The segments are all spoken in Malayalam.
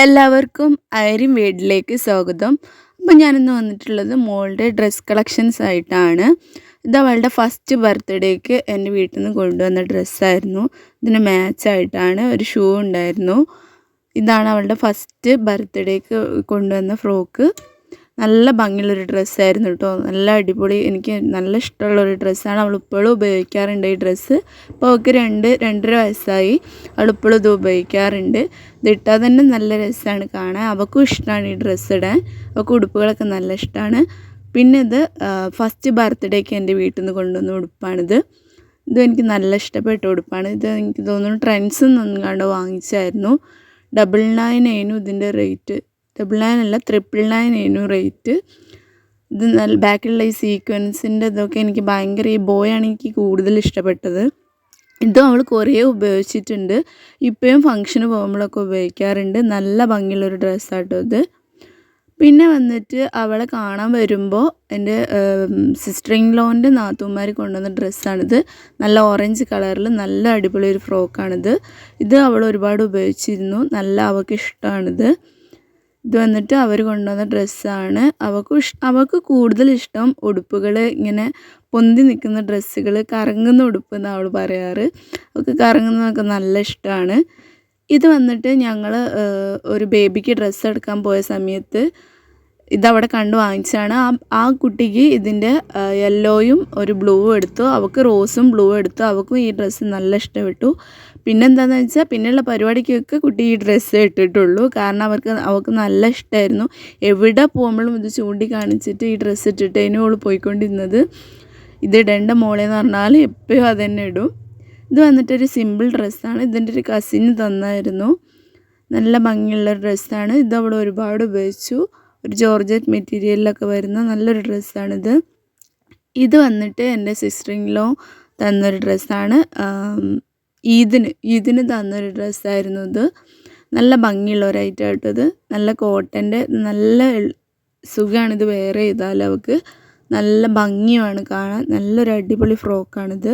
എല്ലാവർക്കും ഐറിൻ വീട്ടിലേക്ക് സ്വാഗതം. അപ്പം ഞാനിന്ന് വന്നിട്ടുള്ളത് മോളുടെ ഡ്രസ്സ് കളക്ഷൻസ് ആയിട്ടാണ്. ഇത് അവളുടെ ഫസ്റ്റ് ബർത്ത്ഡേക്ക് എന്റെ വീട്ടിൽ നിന്ന് കൊണ്ടുവന്ന ഡ്രസ്സായിരുന്നു ഇതിന് മാച്ചായിട്ടാണ് ഒരു ഷൂ ഉണ്ടായിരുന്നു. ഇതാണ് അവളുടെ ഫസ്റ്റ് ബർത്ത്ഡേക്ക് കൊണ്ടുവന്ന ഫ്രോക്ക് നല്ല ഭംഗിയുള്ളൊരു ഡ്രസ്സായിരുന്നു കേട്ടോ. നല്ല അടിപൊളി എനിക്ക് നല്ല ഇഷ്ടമുള്ളൊരു ഡ്രസ്സാണ് അവൾ ഇപ്പോഴും ഉപയോഗിക്കാറുണ്ട് ഈ ഡ്രസ്സ്. ഇപ്പോൾ അവൾക്ക് രണ്ട് രണ്ടര വയസ്സായി. അവൾ ഇപ്പോഴും ഇത് ഉപയോഗിക്കാറുണ്ട്. ഇതിട്ടാൽ തന്നെ നല്ല രസമാണ് കാണാൻ. അവൾക്കും ഇഷ്ടമാണ് ഈ ഡ്രസ്സ് ഇടാൻ. അവൾക്ക് ഉടുപ്പുകളൊക്കെ നല്ല ഇഷ്ടമാണ്. പിന്നെ ഇത് ഫസ്റ്റ് ബർത്ത്ഡേക്ക് എന്റെ വീട്ടിൽ നിന്ന് കൊണ്ടുവന്ന ഉടുപ്പാണിത്. ഇത് എനിക്ക് നല്ല ഇഷ്ടപ്പെട്ട ഉടുപ്പാണ്. ഇത് എനിക്ക് തോന്നുന്നു ട്രെൻഡ്സ് നിന്നും കണ്ട് വാങ്ങിച്ചായിരുന്നു. ഡബിൾ നയൻ ആയിരുന്നു ഇതിന്റെ റേറ്റ്. ഡബിൾ നയൻ അല്ല ട്രിപ്പിൾ നയൻ ആയിരുന്നു റേറ്റ് ഇത് നല്ല ബാക്കിലുള്ള ഈ സീക്വൻസിന്റെ ഇതൊക്കെ എനിക്ക് ഭയങ്കര ഈ ബോയാണ് എനിക്ക് കൂടുതൽ ഇഷ്ടപ്പെട്ടത്. ഇതും അവൾ കുറേ ഉപയോഗിച്ചിട്ടുണ്ട്. ഇപ്പോഴും ഫങ്ഷന് പോകുമ്പോഴൊക്കെ ഉപയോഗിക്കാറുണ്ട്. നല്ല ഭംഗിയുള്ളൊരു ഡ്രസ്സാട്ടോ ഇത്. പിന്നെ വന്നിട്ട് അവളെ കാണാൻ വരുമ്പോൾ എന്റെ സിസ്റ്റർ ഇൻ ലോന്റെ നാത്തുമാർ കൊണ്ടുവന്ന ഡ്രസ്സാണിത് നല്ല ഓറഞ്ച് കളറിൽ നല്ല അടിപൊളി ഒരു ഫ്രോക്കാണിത് ഇത് അവൾ ഒരുപാട് ഉപയോഗിച്ചിരുന്നു. നല്ല അവൾക്ക് ഇഷ്ടമാണിത് ഇത് വന്നിട്ട് അവർ കൊണ്ടുവന്ന ഡ്രസ്സാണ്. അവക്ക് അവൾക്ക് കൂടുതൽ ഇഷ്ടം ഉടുപ്പുകൾ ഇങ്ങനെ പൊന്തി നിൽക്കുന്ന ഡ്രസ്സുകൾ കറങ്ങുന്ന ഉടുപ്പ് എന്ന് അവൾ പറയാറ്. അവൾക്ക് കറങ്ങുന്നതൊക്കെ നല്ല ഇഷ്ടമാണ് ഇത് വന്നിട്ട് ഞങ്ങൾ ഒരു ബേബിക്ക് ഡ്രസ്സ് എടുക്കാൻ പോയ സമയത്ത് ഇതവിടെ കണ്ട് വാങ്ങിച്ചാണ് ആ ആ കുട്ടിക്ക് ഇതിന്റെ യെല്ലോയും ഒരു ബ്ലൂവും എടുത്തു. അവൾക്ക് റോസും ബ്ലൂ എടുത്തു. അവൾക്കും ഈ ഡ്രസ്സ് നല്ല ഇഷ്ടപ്പെട്ടു. പിന്നെന്താണെന്ന് വെച്ചാൽ പിന്നെയുള്ള പരിപാടിക്കൊക്കെ കുട്ടി ഈ ഡ്രസ്സ് ഇട്ടിട്ടുള്ളൂ. കാരണം അവർക്ക് അവൾക്ക് നല്ല ഇഷ്ടമായിരുന്നു എവിടെ പോകുമ്പോഴും ഇത് ചൂണ്ടിക്കാണിച്ചിട്ട് ഈ ഡ്രസ്സ് ഇട്ടിട്ടേനും അവൾ പോയിക്കൊണ്ടിരുന്നത്. ഇത് ഇടേണ്ട മോളെന്ന് പറഞ്ഞാൽ എപ്പോഴും അത് തന്നെ ഇടും. ഇത് വന്നിട്ടൊരു സിമ്പിൾ ഡ്രസ്സാണ് ഇതിന്റെ ഒരു കസിന് തന്നായിരുന്നു. നല്ല ഭംഗിയുള്ള ഡ്രസ്സാണ് ഇത് അവൾ ഒരുപാട് ഉപയോഗിച്ചു. ഒരു ജോർജറ്റ് മെറ്റീരിയലിലൊക്കെ വരുന്ന നല്ലൊരു ഡ്രസ്സാണിത്. ഇത് വന്നിട്ട് എന്റെ സിസ്റ്ററിങ്ങിലോ തന്നൊരു ഡ്രസ്സാണ്. ഈദിന് ഈദിന് തന്നൊരു ഡ്രസ്സായിരുന്നു ഇത്. നല്ല ഭംഗിയുള്ള ഒരു ഐറ്റം ആട്ടോ ഇത് നല്ല കോട്ടന്റെ നല്ല സുഖമാണിത് വെയർ ചെയ്താൽ അവൾക്ക് നല്ല ഭംഗിയുമാണ് കാണാൻ. നല്ലൊരു അടിപൊളി ഫ്രോക്കാണിത്.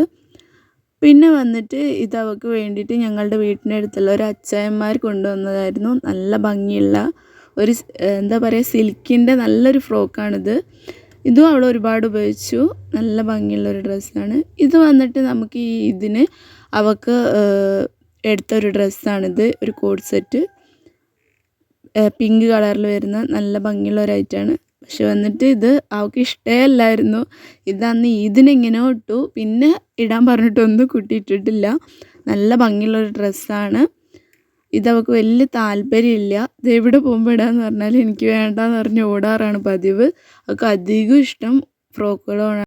പിന്നെ വന്നിട്ട് ഇത് അവൾക്ക് വേണ്ടിയിട്ട് ഞങ്ങളുടെ വീട്ടിന്റെ അടുത്തുള്ള ഒരു അച്ചായന്മാർ കൊണ്ടുവന്നതായിരുന്നു. നല്ല ഭംഗിയുള്ള ഒരു എന്താ പറയുക സിൽക്കിന്റെ നല്ലൊരു ഫ്രോക്കാണിത്. ഇതും അവൾ ഒരുപാട് ഉപയോഗിച്ചു. നല്ല ഭംഗിയുള്ളൊരു ഡ്രസ്സാണ്. ഇത് വന്നിട്ട് നമുക്ക് ഈ ഇതിന് അവൾക്ക് എടുത്തൊരു ഡ്രസ്സാണിത്. ഒരു കോഡ് സെറ്റ്. പിങ്ക് കളറിൽ വരുന്ന നല്ല ഭംഗിയുള്ള ഒരു ഐറ്റമാണ്. പക്ഷെ വന്നിട്ട് ഇത് അവൾക്ക് ഇഷ്ടമല്ലായിരുന്നു ഇത് അന്ന് ഇതിനെങ്ങനെയോ ഇട്ടു. പിന്നെ ഇടാൻ പറഞ്ഞിട്ടൊന്നും കുട്ടി ഇട്ടിട്ടില്ല. നല്ല ഭംഗിയുള്ളൊരു ഡ്രസ്സാണ്. ഇതവൾക്ക് വലിയ താല്പര്യമില്ല. ഇത് എവിടെ പോകുമ്പോൾ ഇടാന്ന് പറഞ്ഞാൽ എനിക്ക് വേണ്ടാന്ന് പറഞ്ഞ് ഓടാറാണ് പതിവ്. അവൾക്ക് അധികം ഇഷ്ടം ഫ്രോക്കുകളാണ്.